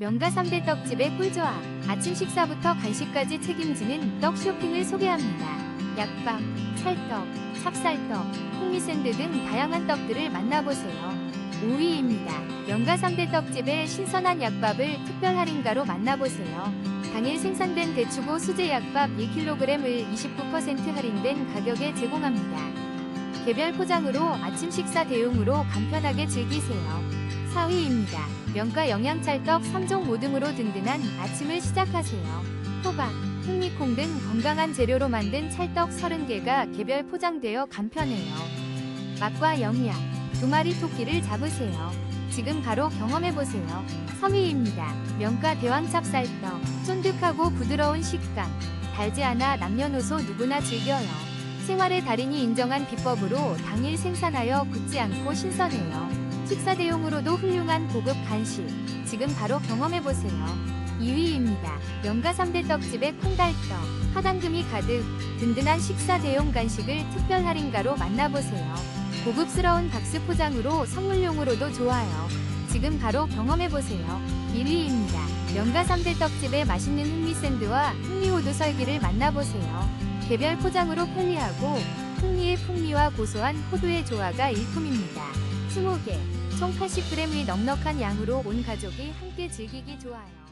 명가 3대 떡집의 꿀조합. 아침 식사부터 간식까지 책임지는 떡 쇼핑을 소개합니다. 약밥, 찰떡, 찹쌀떡, 흑미샌드 등 다양한 떡들을 만나보세요. 5위입니다. 명가 3대 떡집의 신선한 약밥을 특별 할인가로 만나보세요. 당일 생산된 대추고 수제 약밥 1kg을 29% 할인된 가격에 제공합니다. 개별 포장으로 아침 식사 대용으로 간편하게 즐기세요. 4위입니다. 명가 영양찰떡 3종 모듬으로 든든한 아침을 시작하세요. 호박, 흑미콩 등 건강한 재료로 만든 찰떡 30개가 개별 포장되어 간편해요. 맛과 영양, 두 마리 토끼를 잡으세요. 지금 바로 경험해보세요. 3위입니다. 명가 대왕 찹쌀떡. 쫀득하고 부드러운 식감. 달지 않아 남녀노소 누구나 즐겨요. 생활의 달인이 인정한 비법으로 당일 생산하여 굳지 않고 신선해요. 식사 대용으로도 훌륭한 고급 간식. 지금 바로 경험해보세요. 2위입니다. 명가 3대 떡집의 콩달떡. 화당금이 가득 든든한 식사 대용 간식을 특별 할인가로 만나보세요. 고급스러운 박스 포장으로 선물용으로도 좋아요. 지금 바로 경험해보세요. 1위입니다. 명가 3대 떡집의 맛있는 흑미샌드와 흑미호두 설기를 만나보세요. 개별 포장으로 편리하고 풍미의 풍미와 고소한 호두의 조화가 일품입니다. 20개, 총 80g의 넉넉한 양으로 온 가족이 함께 즐기기 좋아요.